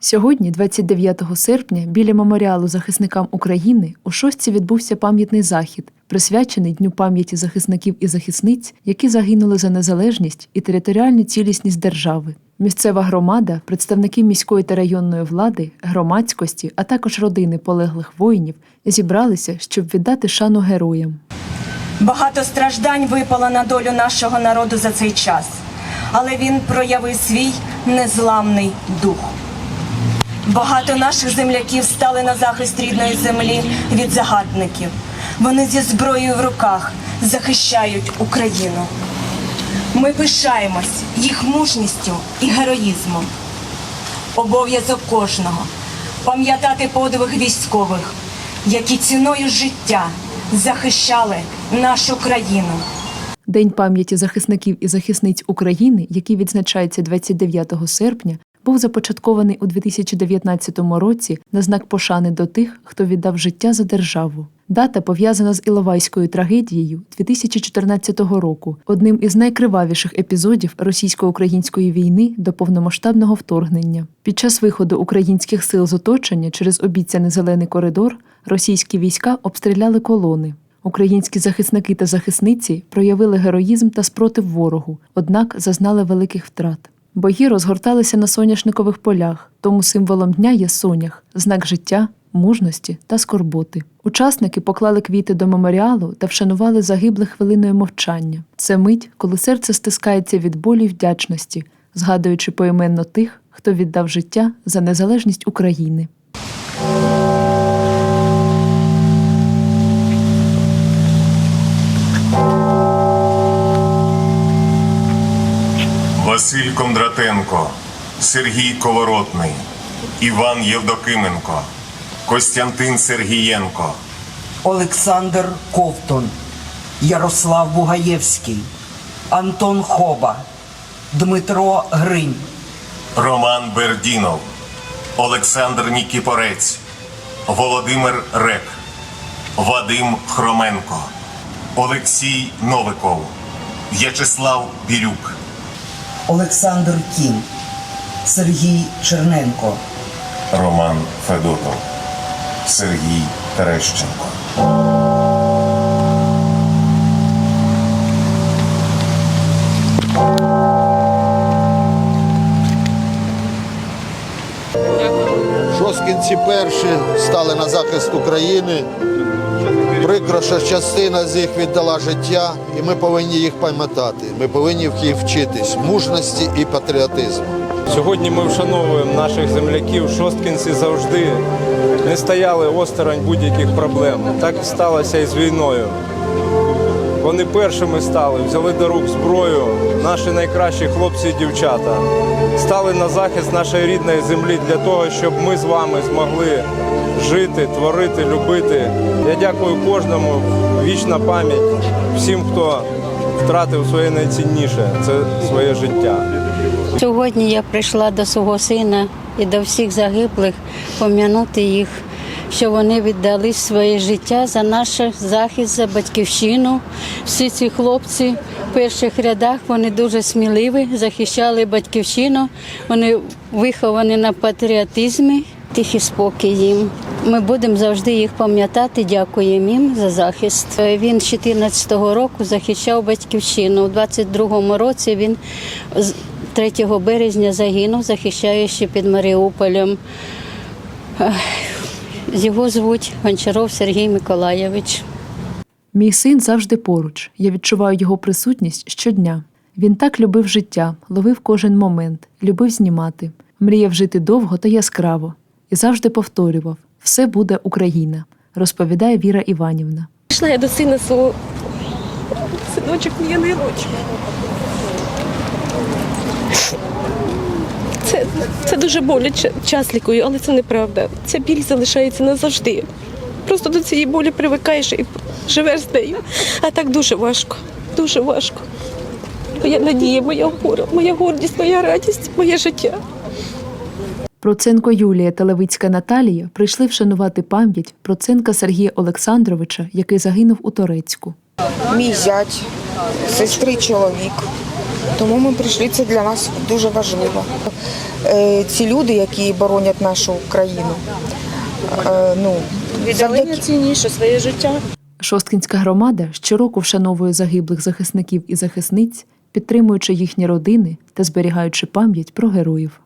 Сьогодні, 29 серпня, біля меморіалу захисникам України у шостці відбувся пам'ятний захід, присвячений Дню пам'яті захисників і захисниць, які загинули за незалежність і територіальну цілісність держави. Місцева громада, представники міської та районної влади, громадськості, а також родини полеглих воїнів зібралися, щоб віддати шану героям. Багато страждань випало на долю нашого народу за цей час, але він проявив свій незламний дух. Багато наших земляків стали на захист рідної землі від загарбників. Вони зі зброєю в руках захищають Україну. Ми пишаємось їх мужністю і героїзмом. Обов'язок кожного пам'ятати подвиг військових, які ціною життя захищали нашу країну. День пам'яті захисників і захисниць України, який відзначається 29 серпня, був започаткований у 2019 році на знак пошани до тих, хто віддав життя за державу. Дата пов'язана з Іловайською трагедією 2014 року, одним із найкривавіших епізодів російсько-української війни до повномасштабного вторгнення. Під час виходу українських сил з оточення через обіцяний зелений коридор російські війська обстріляли колони. Українські захисники та захисниці проявили героїзм та спротив ворогу, однак зазнали великих втрат. Бої розгорталися на соняшникових полях, тому символом дня є сонях, знак життя, мужності та скорботи. Учасники поклали квіти до меморіалу та вшанували загиблих хвилиною мовчання. Це мить, коли серце стискається від болі й вдячності, згадуючи поіменно тих, хто віддав життя за незалежність України. Василь Кондратенко, Сергій Колоротний, Іван Євдокименко, Костянтин Сергієнко, Олександр Ковтун, Ярослав Бугаєвський, Антон Хоба, Дмитро Гринь, Роман Бердінов, Олександр Нікіпорець, Володимир Рек, Вадим Хроменко, Олексій Новиков, В'ячеслав Бірюк, Олександр Кім, Сергій Черненко, Роман Федотов, Сергій Терещенко. Шосткінці перші стали на захист України. Прикро, частина з їх віддала життя, і ми повинні їх пам'ятати. Ми повинні в їх вчитись мужності і патріотизму. Сьогодні ми вшановуємо наших земляків. Шосткінці завжди не стояли осторонь будь-яких проблем. Так сталося і з війною. Вони першими стали, взяли до рук зброю. Наші найкращі хлопці і дівчата стали на захист нашої рідної землі для того, щоб ми з вами змогли жити, творити, любити. Я дякую кожному. Вічна пам'ять всім, хто втратив своє найцінніше це своє життя. Сьогодні я прийшла до свого сина і до всіх загиблих пом'янути їх, що вони віддали своє життя за наш захист, за батьківщину. Всі ці хлопці в перших рядах вони дуже сміливі, захищали батьківщину. Вони виховані на патріотизмі. Тихий спокій їм. Ми будемо завжди їх пам'ятати. Дякуємо їм за захист. Він з 14-го року захищав батьківщину. У 22-му році він з 3 березня загинув, захищаючи під Маріуполем. Його звуть Гончаров Сергій Миколаєвич. Мій син завжди поруч. Я відчуваю його присутність щодня. Він так любив життя, ловив кожен момент, любив знімати, мріяв жити довго та яскраво і завжди повторював: все буде Україна, розповідає Віра Іванівна. Пішла я до сина свого. Синочок мій ангелочок. Це, це дуже боляче час лікую, але це неправда. Ця біль залишається назавжди. Просто до цієї болі привикаєш і живеш з нею. А так дуже важко. Дуже важко. Моя надія, моя опора, моя гордість, моя радість, моє життя. Проценко Юлія та Левицька Наталія прийшли вшанувати пам'ять Проценка Сергія Олександровича, який загинув у Торецьку. мій зять, сестри чоловік. Тому ми прийшли. Це для нас дуже важливо. Е, Ці люди, які боронять нашу країну, е, ну завдяки цінніше своє життя. Шосткінська громада щороку вшановує загиблих захисників і захисниць, підтримуючи їхні родини та зберігаючи пам'ять про героїв.